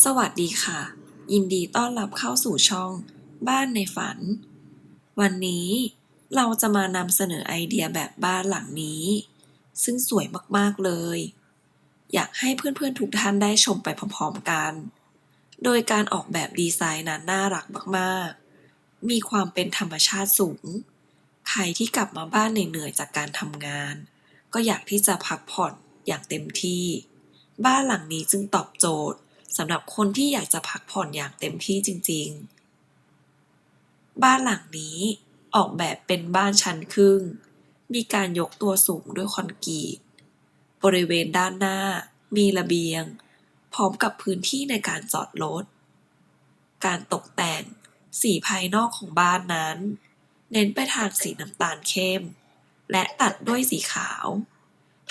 สวัสดีค่ะ ยินดีต้อนรับเข้าสู่ช่อง บ้านในฝัน วันนี้เราจะมานำเสนอไอเดียแบบบ้านหลังนี้ ซึ่งสวยมากๆเลย อยากให้เพื่อนๆทุกท่านได้ชมไปพร้อมๆกัน โดยการออกแบบดีไซน์นั้นน่ารักมากๆ มีความเป็นธรรมชาติสูง ใครที่กลับมาบ้านเหนื่อยๆจากการทำงาน ก็อยากที่จะพักผ่อนอย่างเต็มที่ บ้านหลังนี้จึงตอบโจทย์ สำหรับคนที่อยากจะพักผ่อนอย่างเต็มที่จริงๆ บ้านหลังนี้ออกแบบเป็นบ้านชั้นครึ่ง มีการยกตัวสูงด้วยคอนกรีต บริเวณด้านหน้า มีระเบียง พร้อมกับพื้นที่ในการจอดรถ การตกแต่งสีภายนอกของบ้านนั้น เน้นไปทางสีน้ำตาลเข้ม และตัดด้วยสีขาว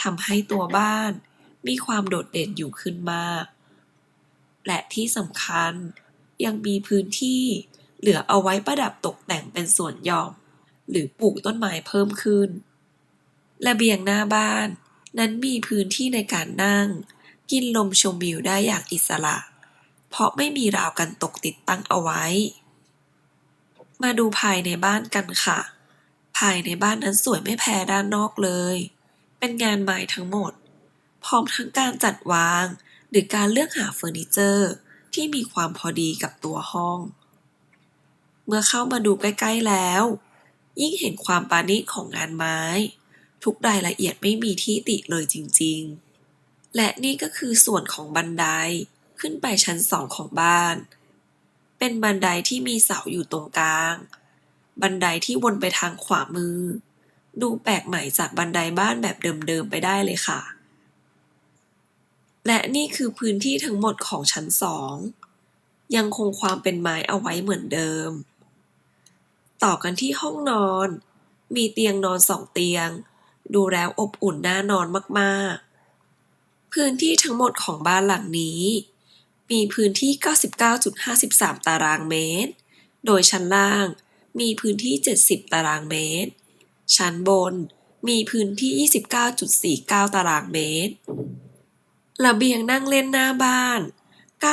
ทำให้ตัวบ้านมีความโดดเด่นอยู่ขึ้นมาก และที่สำคัญ ยังมีพื้นที่เหลือเอาไว้ประดับตกแต่งเป็นสวนหย่อม หรือปลูกต้นไม้เพิ่มขึ้น ระเบียงหน้าบ้านนั้นมีพื้นที่ในการนั่ง กินลมชมวิวได้อย่างอิสระ เพราะไม่มีราวกันตกติดตั้งเอาไว้ มาดูภายในบ้านกันค่ะ ภายในบ้านนั้นสวยไม่แพ้ด้านนอกเลย เป็นงานไม้ทั้งหมด พร้อมทั้งการจัดวาง หรือการเลือกหาเฟอร์นิเจอร์ที่มีความพอดีกับตัวห้อง เมื่อเข้ามาดูใกล้ๆแล้ว ยิ่งเห็นความปราณีตของงานไม้ ทุกรายละเอียดไม่มีที่ติเลยจริงๆ และนี่ก็คือส่วนของบันไดขึ้นไปชั้นสองของบ้าน เป็นบันไดที่มีเสาอยู่ตรงกลาง บันไดที่วนไปทางขวามือ ดูแปลกใหม่จากบันไดบ้านแบบเดิมๆไปได้เลยค่ะ และนี่คือพื้นที่ทั้งหมดของชั้นสองยังคงความเป็นไม้เอาไว้เหมือนเดิม ต่อกันที่ห้องนอน มีเตียงนอนสองเตียง ดูแล้วอบอุ่นน่านอนมากๆ พื้นที่ทั้งหมดของบ้านหลังนี้ มีพื้นที่ 99.53 ตารางเมตร โดยชั้นล่างมีพื้นที่ 70 ตารางเมตร ชั้นบนมีพื้นที่ 29.49 ตารางเมตร ระเบียงนั่งเล่นหน้าบ้าน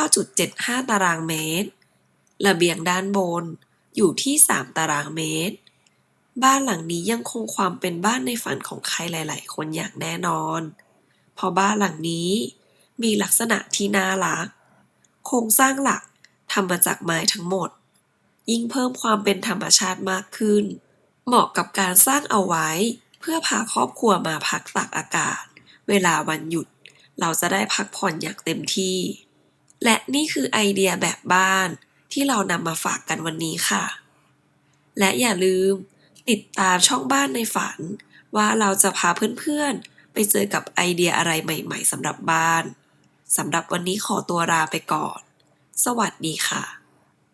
9.75 ตารางเมตร ระเบียงด้านบนอยู่ที่ 3 ตารางเมตร บ้านหลังนี้ยังคงความเป็นบ้านในฝันของใครหลาย ๆ คนอย่างแน่นอน เพราะบ้านหลังนี้มีลักษณะที่น่ารัก โครงสร้างหลักทำมาจากไม้ทั้งหมด ยิ่งเพิ่มความเป็นธรรมชาติมากขึ้น เหมาะกับการสร้างเอาไว้ เพื่อพาครอบครัวมาพักตากอากาศ เวลาวันหยุด เราจะได้พักผ่อนอย่างเต็มที่ และนี่คือไอเดียแบบบ้านที่เรานำมาฝากกันวันนี้ค่ะ และอย่าลืมติดตามช่องบ้านในฝัน ว่าเราจะพาเพื่อนๆ ไปเจอกับไอเดียอะไรใหม่ ๆสำหรับบ้านสำหรับวันนี้ขอตัวลาไปก่อน สวัสดีค่ะ